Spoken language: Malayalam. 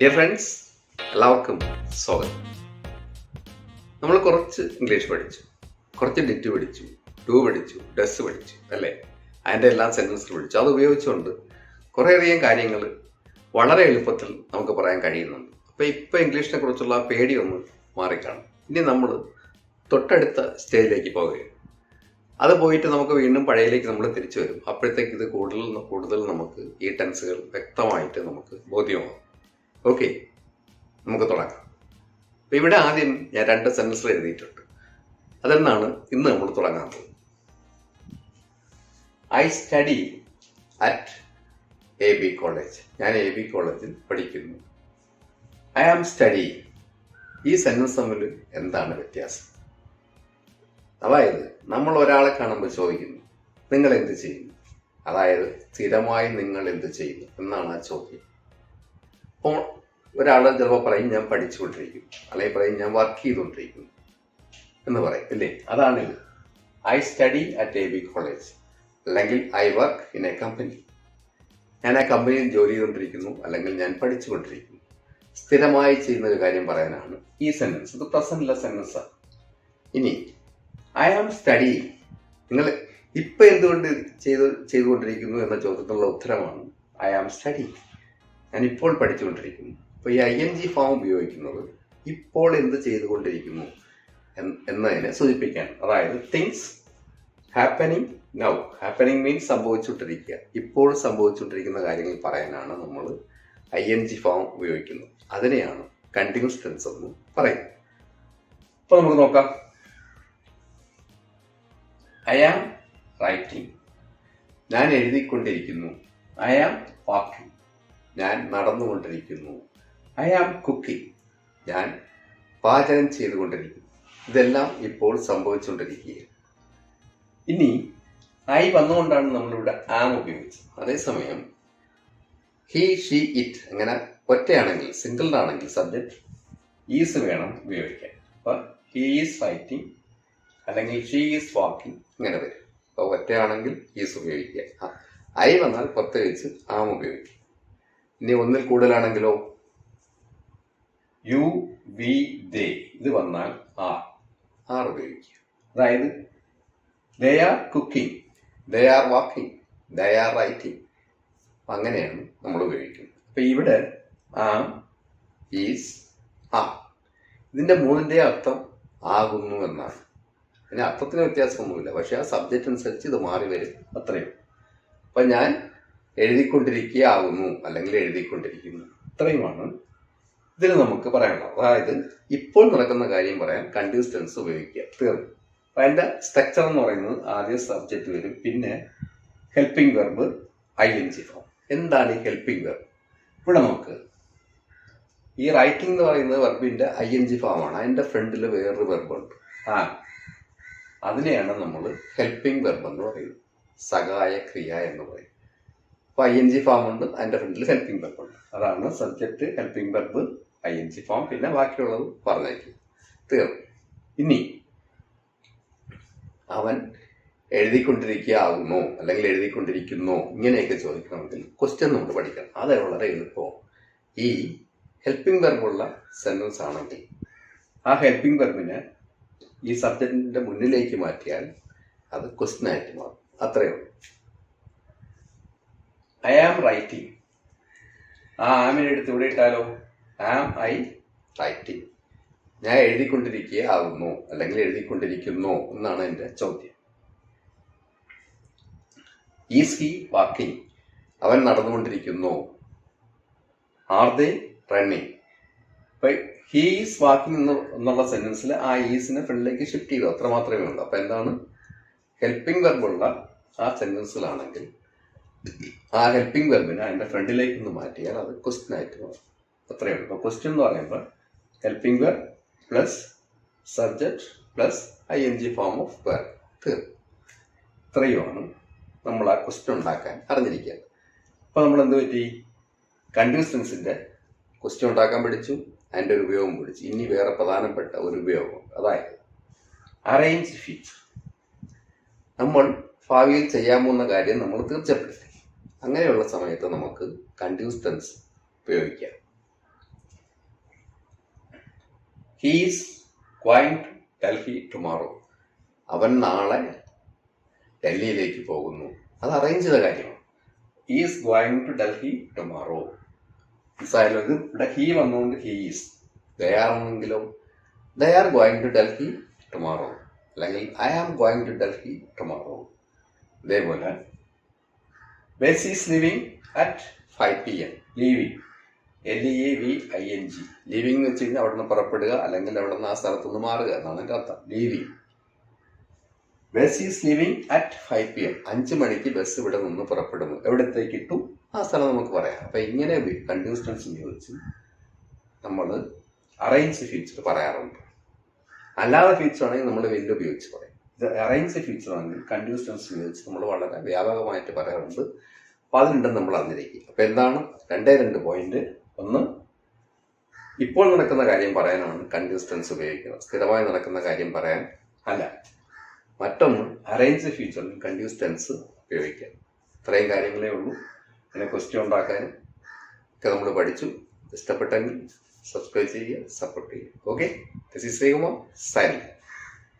ഡിയർ ഫ്രണ്ട്സ് എല്ലാവർക്കും സ്വാഗതം. നമ്മൾ കുറച്ച് ഇംഗ്ലീഷ് പഠിച്ചു കുറച്ച് ഡിറ്റ് പഠിച്ചു ടൂ പഠിച്ചു ഡസ് പഠിച്ചു അല്ലേ? അതിന്റെ എല്ലാ സെന്റൻസും പഠിച്ചു. അത് ഉപയോഗിച്ചുകൊണ്ട് കുറേയധികം കാര്യങ്ങൾ വളരെ എളുപ്പത്തിൽ നമുക്ക് പറയാൻ കഴിയുന്നുണ്ട്. അപ്പോൾ ഇപ്പോൾ ഇംഗ്ലീഷിനെ കുറിച്ചുള്ള പേടി ഒന്ന് മാറിക്കാണും. ഇനി നമ്മൾ തൊട്ടടുത്ത സ്റ്റേജിലേക്ക് പോവുകയാണ്. അത് പോയിട്ട് നമുക്ക് വീണ്ടും പഴയയിലേക്ക് നമ്മൾ തിരിച്ചു വരും. അപ്പോഴത്തേക്ക് ഇത് കൂടുതൽ കൂടുതൽ നമുക്ക് ഈ ടെൻസുകൾ വ്യക്തമായിട്ട് നമുക്ക് ബോധ്യമാകും. ഓക്കെ നമുക്ക് തുടങ്ങാം. അപ്പം ഇവിടെ ആദ്യം ഞാൻ രണ്ട് സെന്റൻസ് എഴുതിയിട്ടുണ്ട്. അതെന്നാണ് ഇന്ന് നമ്മൾ തുടങ്ങാൻ പോകുന്നത്. I study at A B college ഞാൻ എ ബി കോളേജിൽ പഠിക്കുന്നു. ഐ ആം സ്റ്റഡി ഈ സെന്റൻസ് തമ്മിൽ എന്താണ് വ്യത്യാസം? അതായത് നമ്മൾ ഒരാളെ കാണുമ്പോൾ ചോദിക്കുന്നു നിങ്ങൾ എന്ത് ചെയ്യുന്നു? അതായത് സ്ഥിരമായി നിങ്ങൾ എന്ത് ചെയ്യുന്നു എന്നാണ് ആ ചോദ്യം. അപ്പോൾ ഒരാൾ ചിലപ്പോൾ പറയും ഞാൻ പഠിച്ചുകൊണ്ടിരിക്കും. അല്ലെങ്കിൽ പറയും ഞാൻ വർക്ക് ചെയ്തുകൊണ്ടിരിക്കും. എന്ന് പറയും അല്ലേ? അതാണ് ഇത്. I study at A B college അല്ലെങ്കിൽ I work in a company ഞാൻ ആ കമ്പനിയിൽ ജോലി ചെയ്തുകൊണ്ടിരിക്കുന്നു അല്ലെങ്കിൽ ഞാൻ പഠിച്ചുകൊണ്ടിരിക്കുന്നു. സ്ഥിരമായി ചെയ്യുന്ന ഒരു കാര്യം പറയാനാണ് ഈ സെന്റൻസ് ഇത് പ്രസന്റ് സെന്റൻസ് ഇനി ഐ ആം സ്റ്റഡി നിങ്ങൾ ഇപ്പൊ എന്തുകൊണ്ട് ചെയ്തു ചെയ്തുകൊണ്ടിരിക്കുന്നു എന്ന ചോദ്യത്തിനുള്ള ഉത്തരമാണ് ഐ ആം സ്റ്റഡി ഞാൻ ഇപ്പോൾ പഠിച്ചുകൊണ്ടിരിക്കുന്നു. അപ്പോൾ ഈ ഐ എൻ ജി ഫോം ഉപയോഗിക്കുന്നത് ഇപ്പോൾ എന്ത് ചെയ്തുകൊണ്ടിരിക്കുന്നു എന്നതിനെ സൂചിപ്പിക്കാൻ. അതായത് things happening now happening means സംഭവിച്ചുകൊണ്ടിരിക്കുക. ഇപ്പോൾ സംഭവിച്ചുകൊണ്ടിരിക്കുന്ന കാര്യങ്ങൾ പറയാനാണ് നമ്മൾ ഐ എൻ ജി ഫോം ഉപയോഗിക്കുന്നത്. അതിനെയാണ് കണ്ടിന്യൂസ് ടെൻസ് എന്ന് പറയുന്നത്. അപ്പോൾ നമുക്ക് നോക്കാം. ഐ ആം റൈറ്റിംഗ് ഞാൻ എഴുതിക്കൊണ്ടിരിക്കുന്നു. ഐ ആം വാക്കിംഗ് ഞാൻ നടന്നുകൊണ്ടിരിക്കുന്നു. ഐ ആം കുക്കിംഗ് ഞാൻ പാചകം ചെയ്തുകൊണ്ടിരിക്കുന്നു. ഇതെല്ലാം ഇപ്പോൾ സംഭവിച്ചുകൊണ്ടിരിക്കുകയാണ്. ഇനി ഐ വന്നുകൊണ്ടാണ് നമ്മളിവിടെ ആം ഉപയോഗിച്ചത്. അതേസമയം ഹി ഷീ ഇറ്റ് അങ്ങനെ ഒറ്റയാണെങ്കിൽ സിംഗിളിനാണെങ്കിൽ സബ്ജക്റ്റ് ഈസ് വേണം ഉപയോഗിക്കാൻ. അപ്പൊ ഹി ഈസ് ഫൈറ്റിംഗ് അല്ലെങ്കിൽ ഷീ ഈസ് വാക്കിംഗ് ഇങ്ങനെ വരും. അപ്പോൾ ഒറ്റയാണെങ്കിൽ ഈസ് ഉപയോഗിക്കുക. ഐ വന്നാൽ പ്രത്യേകിച്ച് ആം ഉപയോഗിക്കുക. ഇനി ഒന്നിൽ കൂടുതലാണെങ്കിലോ? യു വി ദേ ഇത് വന്നാൽ ആർ ആർ ഉപയോഗിക്കുക. അതായത് they are cooking they are walking they are writing അങ്ങനെയാണ് നമ്മൾ ഉപയോഗിക്കുന്നത്. അപ്പൊ ഇവിടെ ആ ഈസ് ആ ഇതിന്റെ മൂന്നിന്റെ അർത്ഥം ആകുന്നു എന്നാണ്. അതിന് അർത്ഥത്തിന് വ്യത്യാസമൊന്നുമില്ല. പക്ഷേ ആ സബ്ജക്റ്റ് അനുസരിച്ച് ഇത് മാറി വരും. അത്രയും അപ്പൊ ഞാൻ എഴുതിക്കൊണ്ടിരിക്കുകയാകുന്നു അല്ലെങ്കിൽ എഴുതിക്കൊണ്ടിരിക്കുന്നു. ഇത്രയുമാണ് ഇതിൽ നമുക്ക് പറയാനുള്ളത്. അതായത് ഇപ്പോൾ നടക്കുന്ന കാര്യം പറയാൻ കണ്ടിന്യൂസ് ടെൻസ് ഉപയോഗിക്കുക. തീർന്നു. അപ്പൊ അതിന്റെ സ്ട്രക്ചർ എന്ന് പറയുന്നത് ആദ്യം സബ്ജക്റ്റ് വരും. പിന്നെ helping verb I N G form എന്താണ് ഈ ഹെൽപ്പിംഗ് വെർബ് ഇവിടെ നമുക്ക് ഈ റൈറ്റിംഗ് എന്ന് പറയുന്നത് വെർബിന്റെ ഐ എൻ ജി ഫോം ആണ് അതിന്റെ ഫ്രണ്ടിൽ വേറൊരു വെർബുണ്ട് ആ അതിനെയാണ് നമ്മൾ ഹെൽപ്പിംഗ് വെർബ് എന്ന് പറയുന്നത്. സഹായ ക്രിയ എന്ന് പറയും. ഐ എൻ ജി ഫോം ഉണ്ട്. അതിന്റെ ഫ്രണ്ടിൽ ഹെൽപ്പിംഗ് വെർബ് ഉണ്ട്. അതാണ് subject helping verb I N G form പിന്നെ ബാക്കിയുള്ളത് പറഞ്ഞേക്കും. തീർന്നു. ഇനി അവൻ എഴുതിക്കൊണ്ടിരിക്കുകയാകുന്നു അല്ലെങ്കിൽ എഴുതിക്കൊണ്ടിരിക്കുന്നു ഇങ്ങനെയൊക്കെ ചോദിക്കണമെങ്കിൽ ക്വസ്റ്റ്യൻ നമ്മൾ പഠിക്കണം. അത് വളരെ എളുപ്പമാണ് ഈ ഹെൽപ്പിംഗ് വെർബുള്ള സെന്റൻസ് ആണെങ്കിൽ ആ ഹെൽപ്പിംഗ് വെർബിനെ ഈ സബ്ജക്റ്റിന്റെ മുന്നിലേക്ക് മാറ്റിയാൽ അത് ക്വസ്റ്റ്യൻ ആയിട്ട് മാറും. അത്രയേ ഉള്ളൂ. ഐ ആം റൈറ്റിംഗ് ആ ആമിനെ എടുത്ത് ഇവിടെ ഇട്ടാലോ? ആം ഐ റൈറ്റിംഗ് ഞാൻ എഴുതിക്കൊണ്ടിരിക്കുക ആകുന്നു അല്ലെങ്കിൽ എഴുതിക്കൊണ്ടിരിക്കുന്നു എന്നാണ് എന്റെ ചോദ്യം. ഈസ് ഹി വാക്കിംഗ് അവൻ നടന്നുകൊണ്ടിരിക്കുന്നു. Are they running is walking എന്ന് എന്നുള്ള സെന്റൻസിൽ ആ ഈസിനെ ഫ്രണ്ടിലേക്ക് ഷിഫ്റ്റ് ചെയ്തു. അത്ര മാത്രമേ ഉള്ളൂ. അപ്പൊ എന്താണ്? ഹെൽപ്പിംഗ് വെർബുള്ള ആ സെന്റൻസിലാണെങ്കിൽ ആ ഹെൽപ്പിംഗ് വെർബിനെ അതിന്റെ ഫ്രണ്ടിലേക്ക് ഒന്ന് മാറ്റിയാൽ അത് ക്വസ്റ്റ്യൻ ആയിട്ട് മാറും. അത്രയേ ഉള്ളൂ. അപ്പോൾ ക്വസ്റ്റ്യൻ എന്ന് പറയുമ്പോൾ helping verb plus subject plus I N G form of verb തീർന്നു. ഇത്രയുമാണ് നമ്മൾ ആ ക്വസ്റ്റ്യൻ ഉണ്ടാക്കാൻ അറിഞ്ഞിരിക്കുക. അപ്പോൾ നമ്മൾ എന്ത് പറ്റി? കണ്ടിന്യൂസ് ടെൻസിന്റെ ക്വസ്റ്റ്യൻ ഉണ്ടാക്കാൻ പഠിച്ചു. അതിന്റെ ഒരു ഉപയോഗം പഠിച്ചു. ഇനി വേറെ പ്രധാനപ്പെട്ട ഒരു ഉപയോഗം. അതായത് അറേഞ്ച് ഫീച്ചർ നമ്മൾ ഭാവിയിൽ ചെയ്യാൻ പോകുന്ന കാര്യം നമ്മൾ തീർച്ചപ്പെടുത്തി അങ്ങനെയുള്ള സമയത്ത് നമുക്ക് ടെൻസ് ഉപയോഗിക്കാം. ഹീസ് ക്വൈന്റ് ഡൽഹി ടുമോറോ അവൻ നാളെ ഡൽഹിയിലേക്ക് പോകുന്നു. അത് അറേഞ്ച് ചെയ്ത കാര്യമാണ്. Is going to Delhi tomorrow മനസ്സിലായാലോ ഇവിടെ ഹീ വന്നുകൊണ്ട് ഹീസ് ദേ ആർ ആണെങ്കിലോ they are going to Delhi tomorrow അല്ലെങ്കിൽ I am going to Delhi tomorrow ഇതേപോലെ bus is living at five P M leaving L E V I N G leaving എന്ന് വെച്ച് കഴിഞ്ഞാൽ അവിടെ നിന്ന് പുറപ്പെടുക അല്ലെങ്കിൽ അവിടെ നിന്ന് ആ സ്ഥലത്ത് നിന്ന് മാറുക എന്നാണ് എന്റെ അർത്ഥം. Leaving bus is living at five P M അഞ്ച് മണിക്ക് ബസ് ഇവിടെ നിന്ന് പുറപ്പെടുന്നു. എവിടത്തേക്ക് ഇട്ടു? ആ സ്ഥലം നമുക്ക് പറയാം. അപ്പം ഇങ്ങനെ കണ്ടിന്യൂസ് ടെൻസ് ഉപയോഗിച്ച് നമ്മൾ അറേഞ്ച് ഫ്യൂച്ചർ പറയാറുണ്ട്. അല്ലാതെ ഫ്യൂച്ചർ ആണെങ്കിൽ നമ്മൾ വെല്ലുപയോഗിച്ച് പറയും. ഇത് അറേഞ്ച് കണ്ടിന്യൂസ് ടെൻസ് ഉപയോഗിച്ച് നമ്മൾ വളരെ വ്യാപകമായിട്ട് പറയാറുണ്ട്. അപ്പോൾ അതിനുണ്ടെന്ന് നമ്മൾ അറിഞ്ഞിരിക്കും. അപ്പോൾ എന്താണ്? രണ്ടേ രണ്ട് പോയിന്റ് ഒന്ന് ഇപ്പോൾ നടക്കുന്ന കാര്യം പറയാനാണ് ടെൻസ് ഉപയോഗിക്കുന്നത്. സ്ഥിരമായി നടക്കുന്ന കാര്യം പറയാൻ അല്ല. മറ്റൊന്ന് അറേഞ്ച് കണ്ടിന്യൂസ് ടെൻസ് ഉപയോഗിക്കാം. ഇത്രയും കാര്യങ്ങളേ ഉള്ളൂ. പിന്നെ ക്വസ്റ്റ്യൻ ഉണ്ടാക്കാനും ഒക്കെ നമ്മൾ പഠിച്ചു. ഇഷ്ടപ്പെട്ടെങ്കിൽ സബ്സ്ക്രൈബ് ചെയ്യുക സപ്പോർട്ട് ചെയ്യുക. Okay is Sreekumar signing